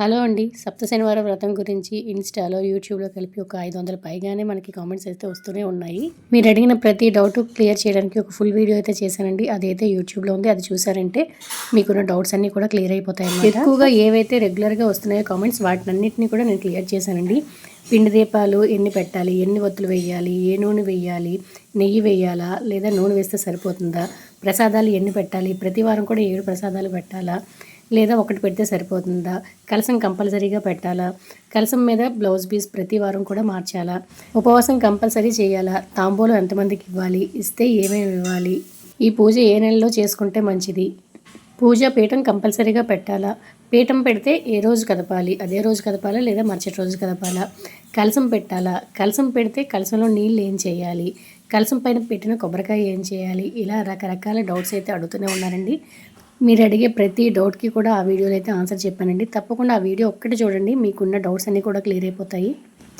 Hello అండి. సప్త శనివారం వ్రతం గురించి ఇన్స్టాలో యూట్యూబ్లో కలిపి ఒక ఐదు వందల పైగానే మనకి కామెంట్స్ అయితే వస్తూనే ఉన్నాయి. మీరు అడిగిన ప్రతి డౌట్ క్లియర్ చేయడానికి ఒక ఫుల్ వీడియో అయితే చేశానండి. అదైతే యూట్యూబ్లో ఉంది అది చూసారంటే మీకున్న డౌట్స్ అన్నీ కూడా క్లియర్ అయిపోతాయి ఎక్కువగా ఏవైతే రెగ్యులర్గా వస్తున్నాయో కామెంట్స్ వాటినన్నింటినీ కూడా నేను క్లియర్ చేశానండి. పిండి దీపాలు ఎన్ని పెట్టాలి ఎన్ని ఒత్తులు వేయాలి ఏ నూనె వేయాలి నెయ్యి వేయాలా లేదా నూనె వేస్తే సరిపోతుందా ప్రసాదాలు ఎన్ని పెట్టాలి ప్రతి వారం కూడా ఏడు ప్రసాదాలు పెట్టాలా లేదా ఒకటి పెడితే సరిపోతుందా? కలసం కంపల్సరీగా పెట్టాలా? కలసం మీద బ్లౌజ్ పీస్ ప్రతి వారం కూడా మార్చాలా? ఉపవాసం కంపల్సరీ చేయాలా? తాంబూలం ఎంతమందికి ఇవ్వాలి? ఇస్తే ఏమేమి ఇవ్వాలి? ఈ పూజ ఏ నెలలో చేసుకుంటే మంచిది? పూజ పీఠం కంపల్సరీగా పెట్టాలా? పీఠం పెడితే ఏ రోజు కదపాలి? అదే రోజు కదపాలా లేదా మరుసటి రోజు కదపాలా? కలసం పెట్టాలా? కలసం పెడితే కలసంలో నీళ్ళు ఏం చేయాలి? కలసం పైన పెట్టిన కొబ్బరికాయ ఏం చేయాలి? ఇలా రకరకాల డౌట్స్ అయితే అడుగుతూనే ఉన్నారండి. మీరు అడిగే ప్రతి డౌట్కి కూడా ఆ వీడియోలో అయితే ఆన్సర్ చెప్పానండి. తప్పకుండా ఆ వీడియో ఒక్కటి చూడండి. మీకున్న డౌట్స్ అన్నీ కూడా క్లియర్ అయిపోతాయి.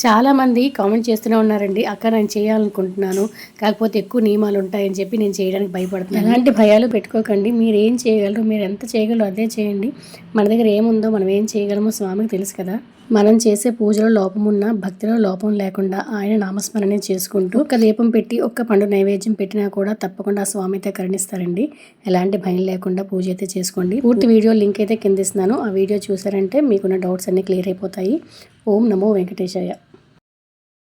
చాలామంది కామెంట్ చేస్తూనే ఉన్నారండి అక్క నేను చేయాలనుకుంటున్నాను కాకపోతే ఎక్కువ నియమాలు ఉంటాయని చెప్పి నేను చేయడానికి భయపడుతున్నాను. అలాంటి భయాలు పెట్టుకోకండి మీరు ఏం చేయగలరు మీరు ఎంత చేయగలరు అదే చేయండి. మన దగ్గర ఏముందో మనం ఏం చేయగలమో స్వామికి తెలుసు కదా. మనం చేసే పూజలో లోపం ఉన్న భక్తిలో లోపం లేకుండా ఆయన నామస్మరణ చేసుకుంటూ ఒక దీపం పెట్టి ఒక్క పండు నైవేద్యం పెట్టినా కూడా తప్పకుండా స్వామి అయితే కరుణిస్తారండి. ఎలాంటి భయం లేకుండా పూజ అయితే చేసుకోండి. పూర్తి వీడియో లింక్ అయితే కింద ఇస్తున్నాను. ఆ వీడియో చూసారంటే మీకున్న డౌట్స్ అన్ని క్లియర్ అయిపోతాయి. ఓం నమో వెంకటేశయ్య